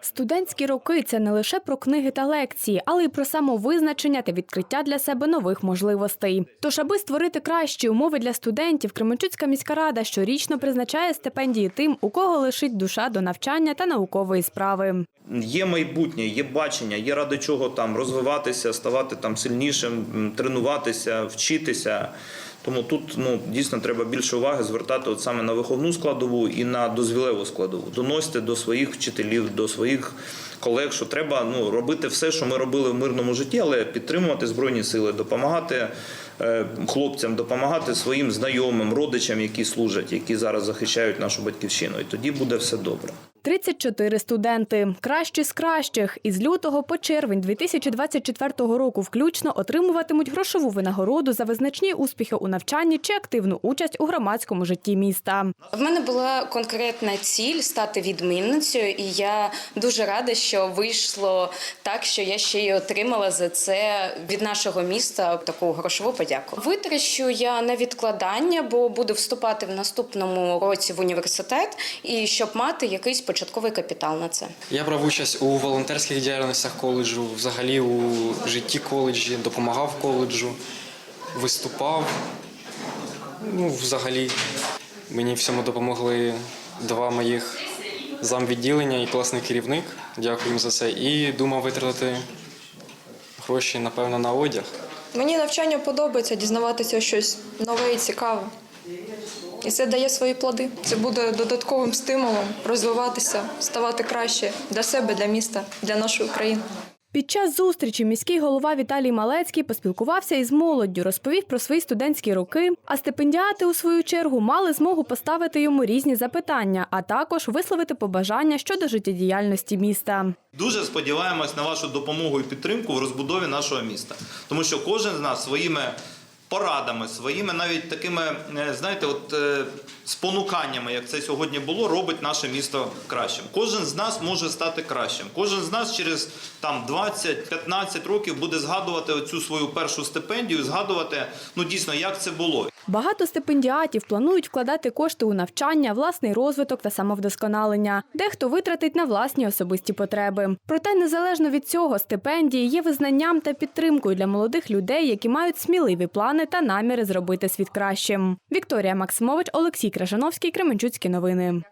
Студентські роки це не лише про книги та лекції, але й про самовизначення та відкриття для себе нових можливостей. Тож, аби створити кращі умови для студентів, Кременчуцька міська рада щорічно призначає стипендії тим, у кого лишить душа до навчання та наукової справи. Є майбутнє, є бачення, є ради чого там розвиватися, ставати там сильнішим, тренуватися, вчитися. Тому тут ну дійсно треба більше уваги звертати от саме на виховну складову і на дозвілеву складову. Доносити до своїх вчителів, до своїх колег, що треба ну робити все, що ми робили в мирному житті, але підтримувати збройні сили, допомагати е, хлопцям, допомагати своїм знайомим, родичам, які служать, які зараз захищають нашу батьківщину. І тоді буде все добре. 34 студенти. Кращі з кращих. Із лютого по червень 2024 року включно отримуватимуть грошову винагороду за визначні успіхи у навчанні чи активну участь у громадському житті міста. В мене була конкретна ціль стати відмінницею, і я дуже рада, що вийшло так, що я ще й отримала за це від нашого міста таку грошову подяку. Витрачу я на відкладання, бо буду вступати в наступному році в університет, і щоб мати якийсь початковий капітал на це. Я брав участь у волонтерських діяльностях коледжу, взагалі у житті коледжі, допомагав коледжу, виступав. Ну, взагалі, мені в цьому допомогли два моїх замвідділення і класний керівник. Дякую їм за це. І думав витратити гроші, напевно, на одяг. Мені навчання подобається дізнаватися щось нове і цікаве. І це дає свої плоди. Це буде додатковим стимулом розвиватися, ставати краще для себе, для міста, для нашої країни. Під час зустрічі міський голова Віталій Малецький поспілкувався із молоддю, розповів про свої студентські роки. А стипендіати, у свою чергу, мали змогу поставити йому різні запитання, а також висловити побажання щодо життєдіяльності міста. Дуже сподіваємось на вашу допомогу і підтримку в розбудові нашого міста, тому що кожен з нас своїми порадами, своїми навіть такими, е, знаєте, от е, спонуканнями, як це сьогодні було, робить наше місто кращим. Кожен з нас може стати кращим. Кожен з нас через там 20-15 років буде згадувати оцю свою першу стипендію, згадувати ну дійсно, як це було. Багато стипендіатів планують вкладати кошти у навчання, власний розвиток та самовдосконалення. Дехто витратить на власні особисті потреби. Проте, незалежно від цього, стипендії є визнанням та підтримкою для молодих людей, які мають сміливі плани та наміри зробити світ кращим. Вікторія Максимович, Олексій Крашановський, Кременчуцькі новини.